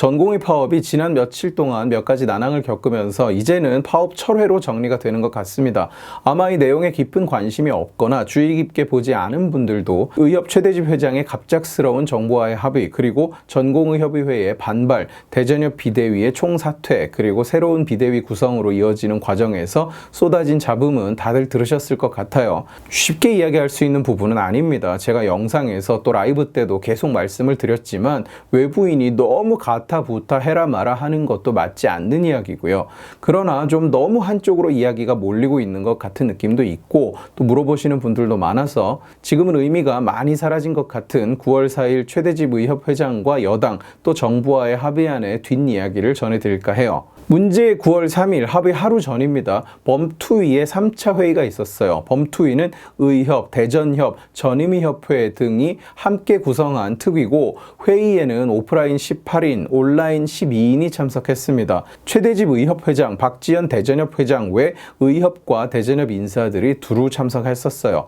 전공의 파업이 지난 며칠 동안 몇 가지 난항을 겪으면서 이제는 파업 철회로 정리가 되는 것 같습니다. 아마 이 내용에 깊은 관심이 없거나 주의 깊게 보지 않은 분들도 의협 최대집 회장의 갑작스러운 정부와의 합의 그리고 전공의협의회의 반발, 대전협 비대위의 총사퇴 그리고 새로운 비대위 구성으로 이어지는 과정에서 쏟아진 잡음은 다들 들으셨을 것 같아요. 쉽게 이야기할 수 있는 부분은 아닙니다. 제가 영상에서 또 라이브 때도 계속 말씀을 드렸지만 외부인이 너무 가 타부타 해라 마라 하는 것도 맞지 않는 이야기고요. 그러나 좀 너무 한쪽으로 이야기가 몰리고 있는 것 같은 느낌도 있고 또 물어보시는 분들도 많아서 지금은 의미가 많이 사라진 것 같은 9월 4일 최대집 의협 회장과 여당 또 정부와의 합의안의 뒷이야기를 전해드릴까 해요. 문제 9월 3일 합의 하루 전입니다. 범투위의 3차 회의가 있었어요. 범투위는 의협, 대전협, 전임의협회 등이 함께 구성한 특위고 회의에는 오프라인 18인, 온라인 12인이 참석했습니다. 최대집 의협 회장, 박지현 대전협 회장 외 의협과 대전협 인사들이 두루 참석했었어요.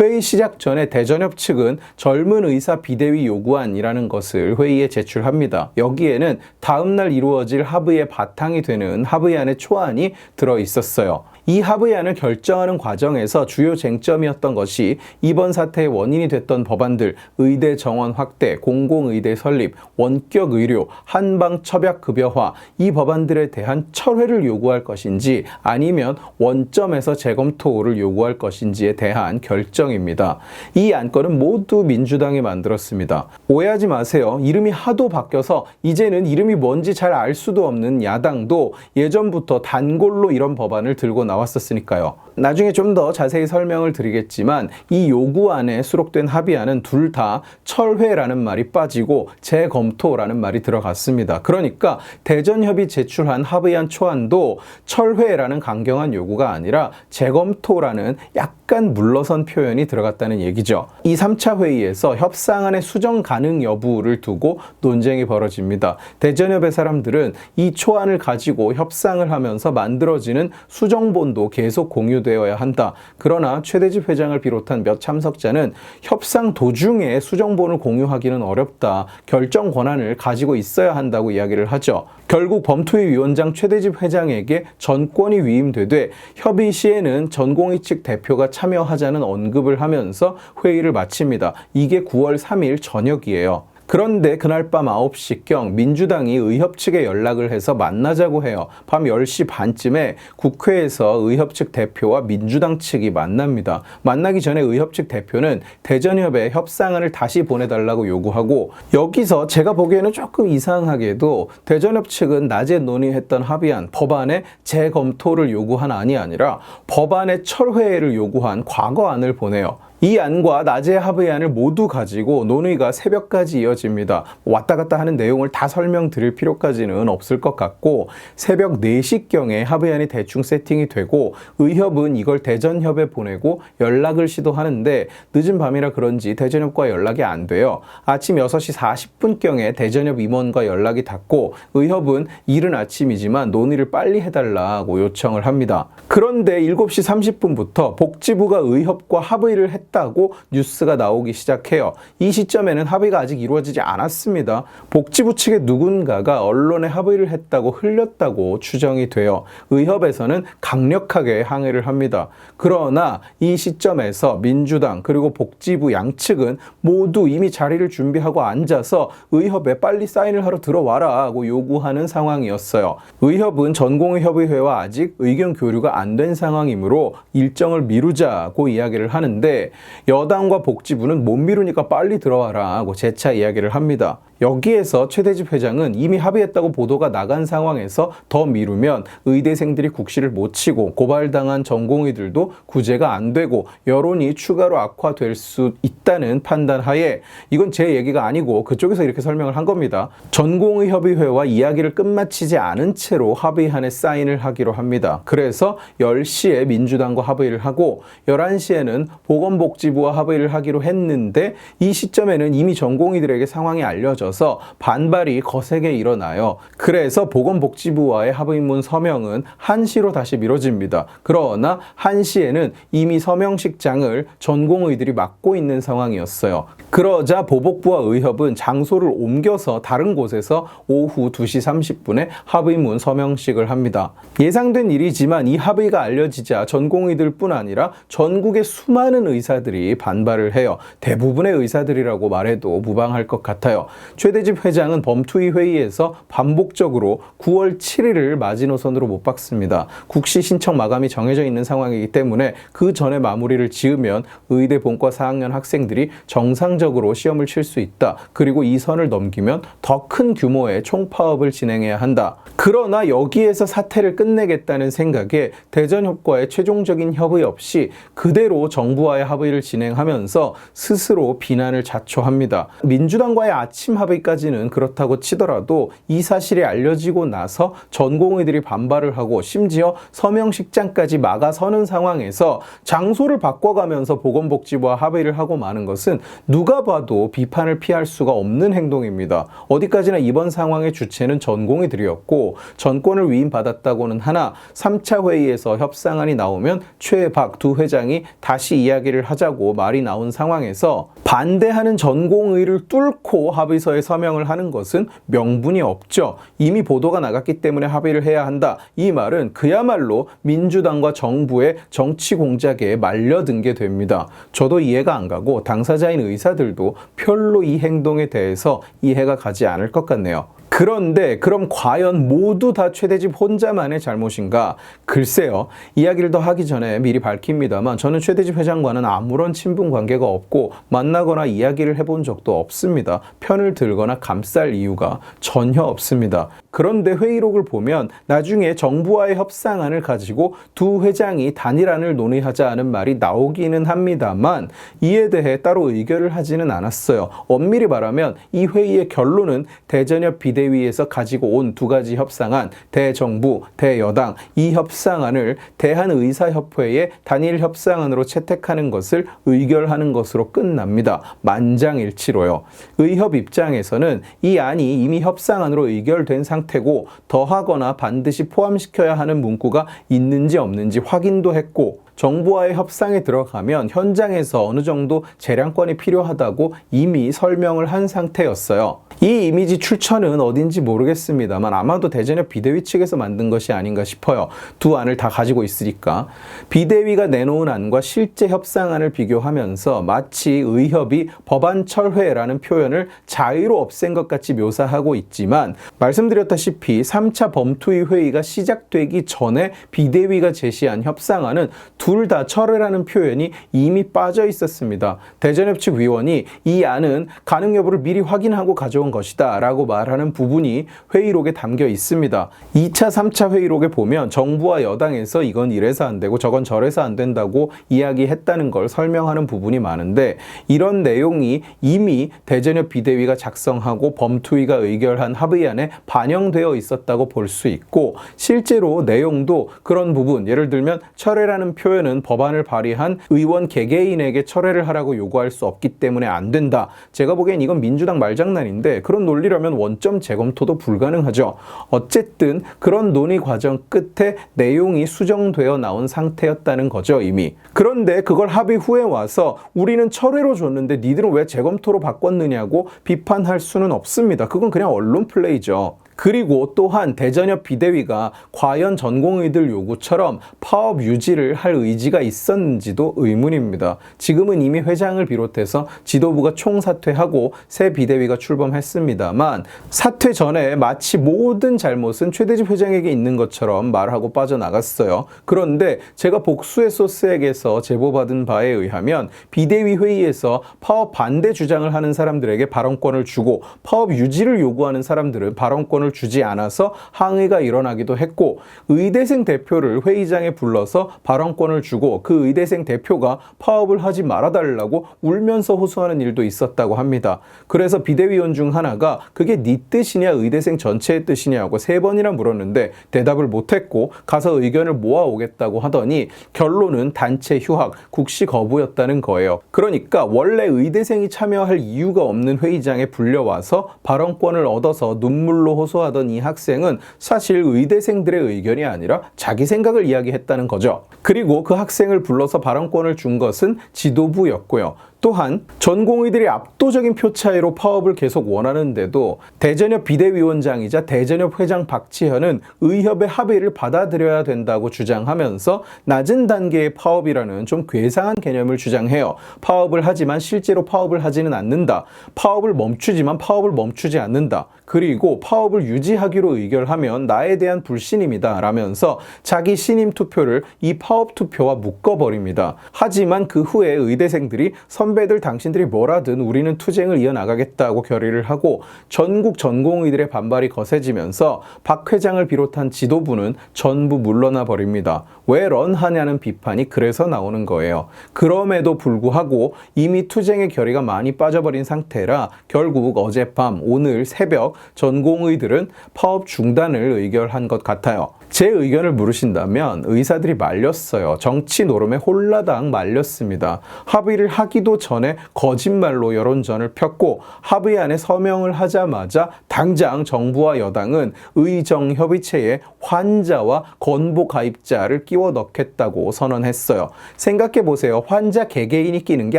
회의 시작 전에 대전협 측은 젊은 의사 비대위 요구안이라는 것을 회의에 제출합니다. 여기에는 다음날 이루어질 합의의 바탕이 되는 합의안의 초안이 들어 있었어요. 이 합의안을 결정하는 과정에서 주요 쟁점이었던 것이 이번 사태의 원인이 됐던 법안들, 의대 정원 확대, 공공의대 설립, 원격 의료, 한방 처벽 급여화, 이 법안들에 대한 철회를 요구할 것인지 아니면 원점에서 재검토를 요구할 것인지에 대한 결정입니다. 이 안건은 모두 민주당이 만들었습니다. 오해하지 마세요. 이름이 하도 바뀌어서 이제는 이름이 뭔지 잘 알 수도 없는 야당 도 예전부터 단골로 이런 법안을 들고 나왔었으니까요. 나중에 좀 더 자세히 설명을 드리겠지만 이 요구안에 수록된 합의안은 둘 다 철회라는 말이 빠지고 재검토라는 말이 들어갔습니다. 그러니까 대전협이 제출한 합의안 초안도 철회라는 강경한 요구가 아니라 재검토라는 약간 물러선 표현이 들어갔다는 얘기죠. 이 3차 회의에서 협상안의 수정 가능 여부를 두고 논쟁이 벌어집니다. 대전협의 사람들은 이 초안을 가지고 협상을 하면서 만들어지는 수정본도 계속 공유 되어야 한다. 그러나 최대집 회장을 비롯한 몇 참석자는 협상 도중에 수정본을 공유하기는 어렵다. 결정 권한을 가지고 있어야 한다고 이야기를 하죠. 결국 범투위 위원장 최대집 회장에게 전권이 위임되되 협의 시에는 전공의 측 대표가 참여하자는 언급을 하면서 회의를 마칩니다. 이게 9월 3일 저녁이에요. 그런데 그날 밤 9시경 민주당이 의협 측에 연락을 해서 만나자고 해요. 밤 10시 반쯤에 국회에서 의협 측 대표와 민주당 측이 만납니다. 만나기 전에 의협 측 대표는 대전협에 협상안을 다시 보내달라고 요구하고 여기서 제가 보기에는 조금 이상하게도 대전협 측은 낮에 논의했던 합의안 법안의 재검토를 요구한 안이 아니라 법안의 철회를 요구한 과거안을 보내요. 이 안과 낮의 합의 안을 모두 가지고 논의가 새벽까지 이어집니다. 왔다 갔다 하는 내용을 다 설명드릴 필요까지는 없을 것 같고 새벽 4시경에 합의 안이 대충 세팅이 되고 의협은 이걸 대전협에 보내고 연락을 시도하는데 늦은 밤이라 그런지 대전협과 연락이 안 돼요. 아침 6시 40분경에 대전협 임원과 연락이 닿고 의협은 이른 아침이지만 논의를 빨리 해달라고 요청을 합니다. 그런데 7시 30분부터 복지부가 의협과 합의를 했다 고 뉴스가 나오기 시작해요. 이 시점에는 합의가 아직 이루어지지 않았습니다. 복지부 측의 누군가가 언론에 합의를 했다고 흘렸다고 추정이 돼요. 의협에서는 강력하게 항의를 합니다. 그러나 이 시점에서 민주당 그리고 복지부 양측은 모두 이미 자리를 준비하고 앉아서 의협에 빨리 사인을 하러 들어와라 고 요구하는 상황이었어요. 의협은 전공의협의회와 아직 의견 교류가 안 된 상황이므로 일정을 미루자고 이야기를 하는데 여당과 복지부는 못 미루니까 빨리 들어와라고 재차 이야기를 합니다. 여기에서 최대집 회장은 이미 합의했다고 보도가 나간 상황에서 더 미루면 의대생들이 국시를 못 치고 고발당한 전공의들도 구제가 안 되고 여론이 추가로 악화될 수 있다는 판단 하에 이건 제 얘기가 아니고 그쪽에서 이렇게 설명을 한 겁니다. 전공의 협의회와 이야기를 끝마치지 않은 채로 합의안에 사인을 하기로 합니다. 그래서 10시에 민주당과 합의를 하고 11시에는 보건복지부와 합의를 하기로 했는데 이 시점에는 이미 전공의들에게 상황이 알려져 서 반발이 거세게 일어나요. 그래서 보건복지부와의 합의문 서명은 1시로 다시 미뤄집니다. 그러나 1시에는 이미 서명식장을 전공의들이 맡고 있는 상황이었어요. 그러자 보복부와 의협은 장소를 옮겨서 다른 곳에서 오후 2시 30분에 합의문 서명식을 합니다. 예상된 일이지만 이 합의가 알려지자 전공의들 뿐 아니라 전국의 수많은 의사들이 반발을 해요. 대부분의 의사들이라고 말해도 무방할 것 같아요. 최대집 회장은 범투의 회의에서 반복적으로 9월 7일을 마지노선으로 못 박습니다. 국시 신청 마감이 정해져 있는 상황이기 때문에 그 전에 마무리를 지으면 의대 본과 4학년 학생들이 정상적 으로 시험을 칠 수 있다. 그리고 이 선을 넘기면 더 큰 규모의 총파업을 진행해야 한다. 그러나 여기에서 사태를 끝내겠다는 생각에 대전협과의 최종적인 협의 없이 그대로 정부와의 합의를 진행하면서 스스로 비난을 자초합니다. 민주당과의 아침 합의까지는 그렇다고 치더라도 이 사실이 알려지고 나서 전공의들이 반발을 하고 심지어 서명식장까지 막아서는 상황에서 장소를 바꿔가면서 보건복지부와 합의를 하고 마는 것은 누가 봐도 비판을 피할 수가 없는 행동입니다. 어디까지나 이번 상황의 주체는 전공의들이었고 전권을 위임받았다고는 하나 3차 회의에서 협상안이 나오면 최박 두 회장이 다시 이야기를 하자고 말이 나온 상황에서 반대하는 전공의를 뚫고 합의서에 서명을 하는 것은 명분이 없죠. 이미 보도가 나갔기 때문에 합의를 해야 한다. 이 말은 그야말로 민주당과 정부의 정치 공작에 말려든 게 됩니다. 저도 이해가 안 가고 당사자인 의사들 도 별로 이 행동에 대해서 이해가 가지 않을 것 같네요. 그런데 그럼 과연 모두 다 최대집 혼자만의 잘못인가? 글쎄요. 이야기를 더 하기 전에 미리 밝힙니다만 저는 최대집 회장과는 아무런 친분 관계가 없고 만나거나 이야기를 해본 적도 없습니다. 편을 들거나 감쌀 이유가 전혀 없습니다. 그런데 회의록을 보면 나중에 정부와의 협상안을 가지고 두 회장이 단일안을 논의하자는 말이 나오기는 합니다만 이에 대해 따로 의결을 하지는 않았어요. 엄밀히 말하면 이 회의의 결론은 대전협 비대 위에서 가지고 온 두 가지 협상안, 대정부, 대여당 이 협상안을 대한의사협회의 단일 협상안으로 채택하는 것을 의결하는 것으로 끝납니다. 만장일치로요. 의협 입장에서는 이 안이 이미 협상안으로 의결된 상태고 더하거나 반드시 포함시켜야 하는 문구가 있는지 없는지 확인도 했고 정부와의 협상에 들어가면 현장에서 어느 정도 재량권이 필요하다고 이미 설명을 한 상태였어요. 이 이미지 출처는 어딘지 모르겠습니다만 아마도 대전협 비대위 측에서 만든 것이 아닌가 싶어요. 두 안을 다 가지고 있으니까. 비대위가 내놓은 안과 실제 협상안을 비교하면서 마치 의협이 법안 철회라는 표현을 자의로 없앤 것 같이 묘사하고 있지만 말씀드렸다시피 3차 범투의 회의가 시작되기 전에 비대위가 제시한 협상안은 둘 다 철회라는 표현이 이미 빠져 있었습니다. 대전협 측 위원이 이 안은 가능 여부를 미리 확인하고 가져온 것이다 라고 말하는 부분이 회의록에 담겨 있습니다. 2차, 3차 회의록에 보면 정부와 여당에서 이건 이래서 안 되고 저건 저래서 안 된다고 이야기했다는 걸 설명하는 부분이 많은데 이런 내용이 이미 대전협 비대위가 작성하고 범투위가 의결한 합의안에 반영되어 있었다고 볼 수 있고 실제로 내용도 그런 부분 예를 들면 철회라는 표현 은 법안을 발의한 의원 개개인에게 철회를 하라고 요구할 수 없기 때문에 안 된다. 제가 보기엔 이건 민주당 말장난인데 그런 논리라면 원점 재검토도 불가능하죠. 어쨌든 그런 논의 과정 끝에 내용이 수정되어 나온 상태였다는 거죠, 이미. 그런데 그걸 합의 후에 와서 우리는 철회로 줬는데 니들은 왜 재검토로 바꿨느냐고 비판할 수는 없습니다. 그건 그냥 언론 플레이죠. 그리고 또한 대전협 비대위가 과연 전공의들 요구처럼 파업 유지를 할 의지가 있었는지도 의문입니다. 지금은 이미 회장을 비롯해서 지도부가 총사퇴하고 새 비대위가 출범했습니다만 사퇴 전에 마치 모든 잘못은 최대집 회장에게 있는 것처럼 말하고 빠져나갔어요. 그런데 제가 복수의 소스에게서 제보받은 바에 의하면 비대위 회의에서 파업 반대 주장을 하는 사람들에게 발언권을 주고 파업 유지를 요구하는 사람들은 발언권을 주지 않아서 항의가 일어나기도 했고 의대생 대표를 회의장에 불러서 발언권을 주고 그 의대생 대표가 파업을 하지 말아달라고 울면서 호소하는 일도 있었다고 합니다. 그래서 비대위원 중 하나가 그게 네 뜻이냐 의대생 전체의 뜻이냐고 세 번이나 물었는데 대답을 못했고 가서 의견을 모아오겠다고 하더니 결론은 단체 휴학, 국시 거부였다는 거예요. 그러니까 원래 의대생이 참여할 이유가 없는 회의장에 불려와서 발언권을 얻어서 눈물로 호소 하던 이 학생은 사실 의대생들의 의견이 아니라 자기 생각을 이야기했다는 거죠. 그리고 그 학생을 불러서 발언권을 준 것은 지도부였고요. 또한 전공의들이 압도적인 표 차이로 파업을 계속 원하는데도 대전협 비대위원장이자 대전협 회장 박지현은 의협의 합의를 받아들여야 된다고 주장하면서 낮은 단계의 파업이라는 좀 괴상한 개념을 주장해요. 파업을 하지만 실제로 파업을 하지는 않는다. 파업을 멈추지만 파업을 멈추지 않는다. 그리고 파업을 유지하기로 의결하면 나에 대한 불신임이다. 라면서 자기 신임 투표를 이 파업 투표와 묶어버립니다. 하지만 그 후에 의대생들이 선배 들 당신들이 뭐라든 우리는 투쟁을 이어나가겠다고 결의를 하고 전국 전공의들의 반발이 거세지면서 박 회장을 비롯한 지도부는 전부 물러나 버립니다. 왜 런하냐는 비판이 그래서 나오는 거예요. 그럼에도 불구하고 이미 투쟁의 결의가 많이 빠져버린 상태라 결국 어젯밤 오늘 새벽 전공의들은 파업 중단을 의결한 것 같아요. 제 의견을 물으신다면 의사들이 말렸어요. 정치 노름에 홀라당 말렸습니다. 합의를 하기도 전에 거짓말로 여론전을 폈고 합의 안에 서명을 하자마자 당장 정부와 여당은 의정협의체에 환자와 건보 가입자를 끼워 넣겠다고 선언했어요. 생각해 보세요. 환자 개개인이 끼는 게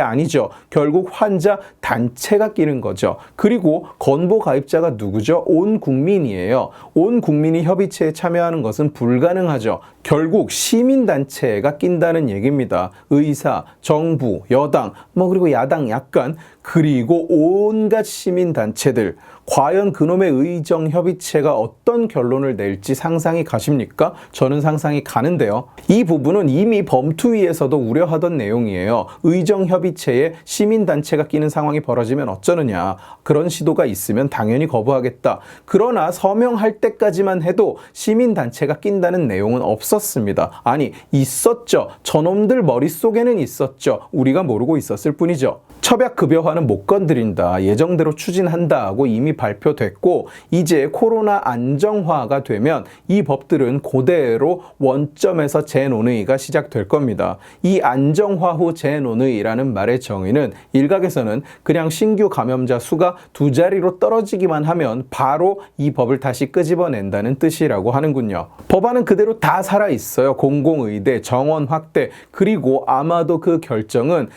아니죠. 결국 환자 단체가 끼는 거죠. 그리고 건보 가입자가 누구죠? 온 국민이에요. 온 국민이 협의체에 참여하는 것은 불가능하죠. 결국 시민단체가 낀다는 얘기입니다. 의사, 정부, 여당, 뭐 그리고 야당 약간 그리고 온갖 시민단체들 과연 그놈의 의정 협의체가 어떤 결론을 낼지 상상이 가십니까? 저는 상상이 가는데요. 이 부분은 이미 범투위에서도 우려하던 내용이에요. 의정 협의체에 시민단체가 끼는 상황이 벌어지면 어쩌느냐. 그런 시도가 있으면 당연히 거부하겠다. 그러나 서명할 때까지만 해도 시민단체가 낀다는 내용은 없었습니다. 아니, 있었죠. 저놈들 머릿속에는 있었죠. 우리가 모르고 있었을 뿐이죠. 첩약급여화는 못 건드린다. 예정대로 추진한다 하고 이미 발표됐고 이제 코로나 안정화가 되면 이 법들은 그대로 원점에서 재논의가 시작될 겁니다. 이 안정화 후 재논의라는 말의 정의는 일각에서는 그냥 신규 감염자 수가 두 자리로 떨어지기만 하면 바로 이 법을 다시 끄집어낸다는 뜻이라고 하는군요. 법안은 그대로 다 살아 있어요. 공공의대, 정원 확대, 그리고 아마도 그 결정은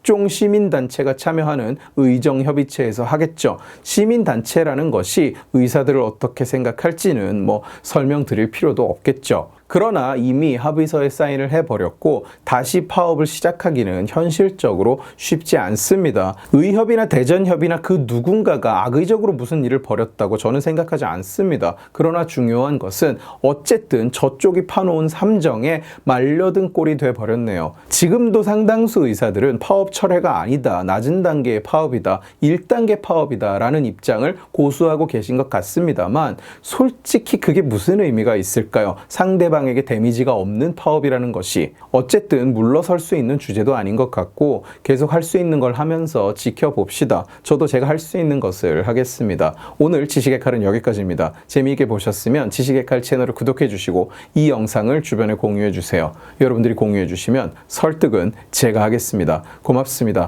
각종 시민단체가 참여하는 의정협의체에서 하겠죠. 시민단체라는 것이 의사들을 어떻게 생각할지는 뭐 설명드릴 필요도 없겠죠. 그러나 이미 합의서에 사인을 해버렸고 다시 파업을 시작하기는 현실적으로 쉽지 않습니다. 의협이나 대전협이나 그 누군가가 악의적으로 무슨 일을 벌였다고 저는 생각하지 않습니다. 그러나 중요한 것은 어쨌든 저쪽이 파놓은 삼정에 말려든 꼴이 돼버렸네요. 지금도 상당수 의사들은 파업 철회가 아니다. 낮은 단계의 파업이다. 1단계 파업이다. 라는 입장을 고수하고 계신 것 같습니다만 솔직히 그게 무슨 의미가 있을까요? 상대방 상대방에게 데미지가 없는 파업이라는 것이 어쨌든 물러설 수 있는 주제도 아닌 것 같고 계속 할 수 있는 걸 하면서 지켜봅시다. 저도 제가 할 수 있는 것을 하겠습니다. 오늘 지식의 칼은 여기까지입니다. 재미있게 보셨으면 지식의 칼 채널을 구독해 주시고 이 영상을 주변에 공유해 주세요. 여러분들이 공유해 주시면 설득은 제가 하겠습니다. 고맙습니다.